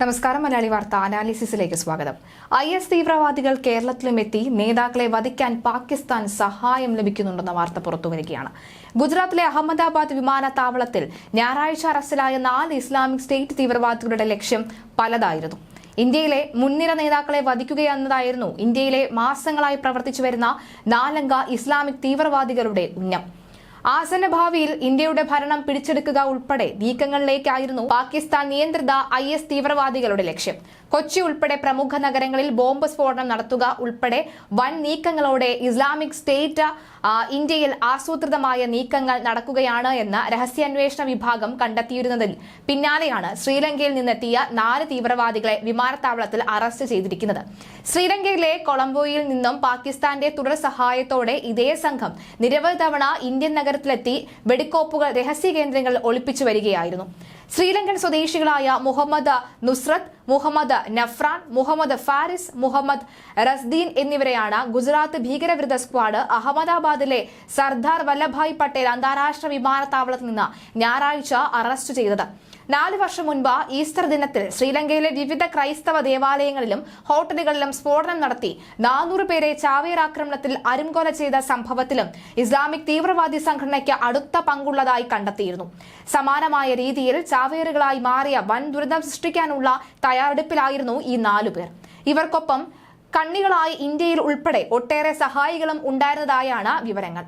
നമസ്കാരം മലയാളി വാർത്ത അനാലിസിസിലേക്ക് സ്വാഗതം. ഐ എസ് തീവ്രവാദികൾ കേരളത്തിലും എത്തി നേതാക്കളെ വധിക്കാൻ പാകിസ്ഥാൻ സഹായം ലഭിക്കുന്നുണ്ടെന്ന വാർത്ത പുറത്തുവരികയാണ്. ഗുജറാത്തിലെ അഹമ്മദാബാദ് വിമാനത്താവളത്തിൽ ഞായറാഴ്ച അറസ്റ്റിലായ നാല് ഇസ്ലാമിക് സ്റ്റേറ്റ് തീവ്രവാദികളുടെ ലക്ഷ്യം പലതായിരുന്നു. ഇന്ത്യയിലെ മുൻനിര നേതാക്കളെ വധിക്കുകയെന്നതായിരുന്നു ഇന്ത്യയിലെ മാസങ്ങളായി പ്രവർത്തിച്ചു വരുന്ന നാലംഗ ഇസ്ലാമിക് തീവ്രവാദികളുടെ ഉന്നം. ആസന്ന ഭാവിയിൽ ഇന്ത്യയുടെ ഭരണം പിടിച്ചെടുക്കുക ഉൾപ്പെടെ നീക്കങ്ങളിലേക്കായിരുന്നു പാകിസ്ഥാൻ നിയന്ത്രിത ഐ എസ് തീവ്രവാദികളുടെ ലക്ഷ്യം. കൊച്ചി ഉൾപ്പെടെ പ്രമുഖ നഗരങ്ങളിൽ ബോംബ് സ്ഫോടനം നടത്തുക ഉൾപ്പെടെ വൻ നീക്കങ്ങളോടെ ഇസ്ലാമിക് സ്റ്റേറ്റ് ഇന്ത്യയിൽ ആസൂത്രിതമായ നീക്കങ്ങൾ നടക്കുകയാണ് എന്ന് രഹസ്യാന്വേഷണ വിഭാഗം കണ്ടെത്തിയിരുന്നതിൽ പിന്നാലെയാണ് ശ്രീലങ്കയിൽ നിന്നെത്തിയ നാല് തീവ്രവാദികളെ വിമാനത്താവളത്തിൽ അറസ്റ്റ് ചെയ്തിരിക്കുന്നത്. ശ്രീലങ്കയിലെ കൊളംബോയിൽ നിന്നും പാകിസ്ഥാന്റെ തുടർ സഹായത്തോടെ ഇതേ സംഘം നിരവധി തവണ ഇന്ത്യൻ നഗരത്തിലെത്തി വെടിക്കോപ്പുകൾ രഹസ്യ കേന്ദ്രങ്ങളിൽ ഒളിപ്പിച്ചു വരികയായിരുന്നു. ശ്രീലങ്കൻ സ്വദേശികളായ മുഹമ്മദ് നുസ്രത്ത് മുഹമ്മദ് നഫ്രാൻ മുഹമ്മദ് ഫാരിസ് മുഹമ്മദ് റസ്ദീൻ എന്നിവരെയാണ് ഗുജറാത്ത് ഭീകരവിരുദ്ധ സ്ക്വാഡ് അഹമ്മദാബാദിലെ സർദാർ വല്ലഭായ് പട്ടേൽ അന്താരാഷ്ട്ര വിമാനത്താവളത്തിൽ നിന്ന് ഞായറാഴ്ച അറസ്റ്റ് ചെയ്തത്. നാല് വർഷം മുൻപ് ഈസ്റ്റർ ദിനത്തിൽ ശ്രീലങ്കയിലെ വിവിധ ക്രൈസ്തവ ദേവാലയങ്ങളിലും ഹോട്ടലുകളിലും സ്ഫോടനം നടത്തി നാനൂറ് പേരെ ചാവേർ ആക്രമണത്തിൽ അരുംകൊല ചെയ്ത സംഭവത്തിലും ഇസ്ലാമിക് തീവ്രവാദി സംഘടനയ്ക്ക് അടുത്ത പങ്കുള്ളതായി കണ്ടെത്തിയിരുന്നു. സമാനമായ രീതിയിൽ ചാവേറുകളായി മാറിയ വൻ ദുരിതം സൃഷ്ടിക്കാനുള്ള തയ്യാറെടുപ്പിലായിരുന്നു ഈ നാലു പേർ. ഇവർക്കൊപ്പം കണ്ണികളായി ഇന്ത്യയിൽ ഉൾപ്പെടെ ഒട്ടേറെ സഹായികളും ഉണ്ടായിരുന്നതായാണ് വിവരങ്ങൾ.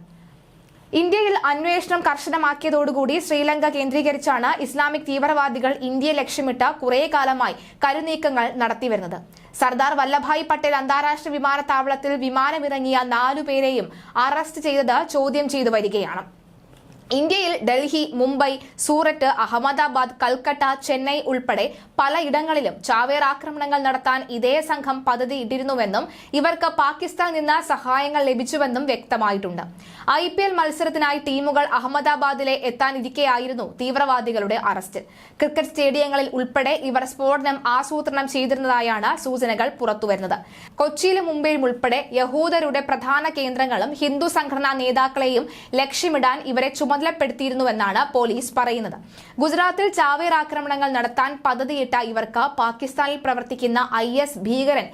ഇന്ത്യയിൽ അന്വേഷണം കർശനമാക്കിയതോടുകൂടി ശ്രീലങ്ക കേന്ദ്രീകരിച്ചാണ് ഇസ്ലാമിക് തീവ്രവാദികൾ ഇന്ത്യയെ ലക്ഷ്യമിട്ട് കുറേ കാലമായി കരുനീക്കങ്ങൾ നടത്തിവരുന്നത്. സർദാർ വല്ലഭായ് പട്ടേൽ അന്താരാഷ്ട്ര വിമാനത്താവളത്തിൽ വിമാനമിറങ്ങിയ നാലു പേരെയും അറസ്റ്റ് ചെയ്തത് ചോദ്യം ചെയ്തു വരികയാണ്. ഇന്ത്യയിൽ ഡൽഹി മുംബൈ സൂററ്റ് അഹമ്മദാബാദ് കൽക്കട്ട ചെന്നൈ ഉൾപ്പെടെ പലയിടങ്ങളിലും ചാവേർ ആക്രമണങ്ങൾ നടത്താൻ ഇതേ സംഘം പദ്ധതി ഇട്ടിരുന്നുവെന്നും ഇവർക്ക് പാകിസ്ഥാനിൽ നിന്ന് സഹായങ്ങൾ ലഭിച്ചുവെന്നും വ്യക്തമായിട്ടുണ്ട്. ഐ പി എൽ മത്സരത്തിനായി ടീമുകൾ അഹമ്മദാബാദിലെ എത്താനിരിക്കെയായിരുന്നു തീവ്രവാദികളുടെ അറസ്റ്റ്. ക്രിക്കറ്റ് സ്റ്റേഡിയങ്ങളിൽ ഉൾപ്പെടെ ഇവർ സ്ഫോടനം ആസൂത്രണം ചെയ്തിരുന്നതായാണ് സൂചനകൾ പുറത്തുവരുന്നത്. കൊച്ചിയിലും മുംബൈയിലും ഉൾപ്പെടെ യഹൂദരുടെ പ്രധാന കേന്ദ്രങ്ങളും ഹിന്ദു സംഘടനാ നേതാക്കളെയും ലക്ഷ്യമിടാൻ ഇവരെ ചുമതലപ്പെടുത്തിയിരുന്നുവെന്നാണ് പോലീസ് പറയുന്നത്. ഗുജറാത്തിൽ ചാവേർ ആക്രമണങ്ങൾ നടത്താൻ പദ്ധതിയിട്ട ഇവർക്ക് പാകിസ്ഥാനിൽ പ്രവർത്തിക്കുന്ന ഐ എസ് ഭീകരൻ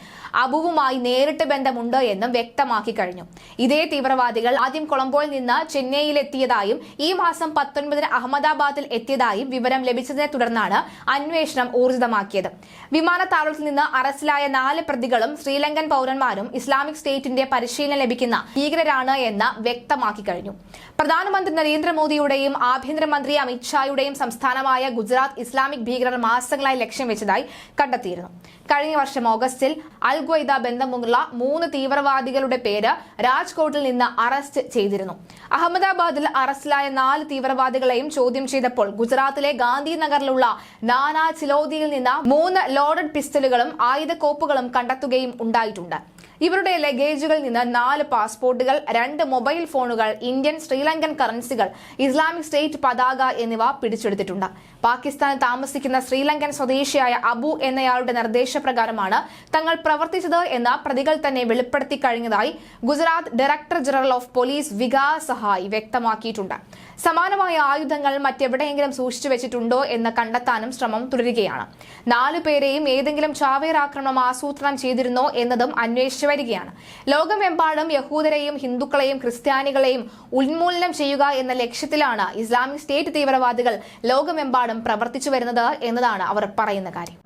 അബുവുമായി നേരിട്ട് ബന്ധമുണ്ട് എന്നും വ്യക്തമാക്കി കഴിഞ്ഞു. ഇതേ തീവ്രവാദികൾ ആദ്യം കൊളംബോയിൽ നിന്ന് ചെന്നൈയിലെത്തിയതായും ഈ മാസം പത്തൊൻപതിന് അഹമ്മദാബാദിൽ എത്തിയതായും വിവരം ലഭിച്ചതിനെ തുടർന്നാണ് അന്വേഷണം ഊർജിതമാക്കിയത്. വിമാനത്താവളത്തിൽ നിന്ന് അറസ്റ്റിലായ നാല് പ്രതികളും ശ്രീലങ്കൻ പൗരന്മാരും ഇസ്ലാമിക് സ്റ്റേറ്റിന്റെ പരിശീലനം ലഭിക്കുന്ന ഭീകരരാണ് എന്ന് വ്യക്തമാക്കി കഴിഞ്ഞു. പ്രധാനമന്ത്രി നരേന്ദ്രമോദിയുടെയും ആഭ്യന്തരമന്ത്രി അമിത്ഷായുടെയും സംസ്ഥാനമായ ഗുജറാത്ത് ഇസ്ലാമിക് ഭീകരർ മാസങ്ങളായി ലക്ഷ്യം വെച്ചതായി കണ്ടെത്തിയിരുന്നു. കഴിഞ്ഞ വർഷം ഓഗസ്റ്റിൽ അൽ ഖ്വയ്ദ ബന്ധമുള്ള മൂന്ന് തീവ്രവാദികളുടെ പേര് രാജ്കോട്ടിൽ നിന്ന് അറസ്റ്റ് ചെയ്തിരുന്നു. അഹമ്മദാബാദിൽ അറസ്റ്റിലായ നാല് തീവ്രവാദികളെയും ചോദ്യം ചെയ്തപ്പോൾ ഗുജറാത്തിലെ ഗാന്ധിനഗറിലുള്ള നാനാ ചിലോദിയിൽ നിന്ന് മൂന്ന് ലോഡഡ് പിസ്റ്റലുകളും ആയുധക്കോപ്പുകളും കണ്ടെത്തുകയും ഉണ്ടായിട്ടുണ്ട്. ഇവരുടെ ലഗേജുകളിൽ നിന്ന് നാല് പാസ്പോർട്ടുകൾ രണ്ട് മൊബൈൽ ഫോണുകൾ ഇന്ത്യൻ ശ്രീലങ്കൻ കറൻസികൾ ഇസ്ലാമിക് സ്റ്റേറ്റ് പതാക എന്നിവ പിടിച്ചെടുത്തിട്ടുണ്ട്. പാകിസ്ഥാനിൽ താമസിക്കുന്ന ശ്രീലങ്കൻ സ്വദേശിയായ അബു എന്നയാളുടെ നിർദ്ദേശപ്രകാരമാണ് തങ്ങൾ പ്രവർത്തിച്ചത് എന്ന പ്രതികൾ തന്നെ വെളിപ്പെടുത്തി കഴിഞ്ഞതായി Gujarat director general of police Vikas Sahay വ്യക്തമാക്കിയിട്ടുണ്ട്. സമാനമായ ആയുധങ്ങൾ മറ്റെവിടെയെങ്കിലും സൂക്ഷിച്ചു വെച്ചിട്ടുണ്ടോ എന്ന് കണ്ടെത്താനും ശ്രമം തുടരുകയാണ്. നാലു പേരെയും ഏതെങ്കിലും ചാവേർ ആക്രമണം ആസൂത്രണം ചെയ്തിരുന്നോ എന്നതും അന്വേഷിച്ചു വരികയാണ്. ലോകമെമ്പാടും യഹൂദരെയും ഹിന്ദുക്കളെയും ക്രിസ്ത്യാനികളെയും ഉന്മൂലനം ചെയ്യുക എന്ന ലക്ഷ്യത്തിലാണ് ഇസ്ലാമിക് സ്റ്റേറ്റ് തീവ്രവാദികൾ ലോകമെമ്പാടും പ്രവർത്തിച്ചു വരുന്നത് എന്നതാണ് അവർ പറയുന്ന കാര്യം.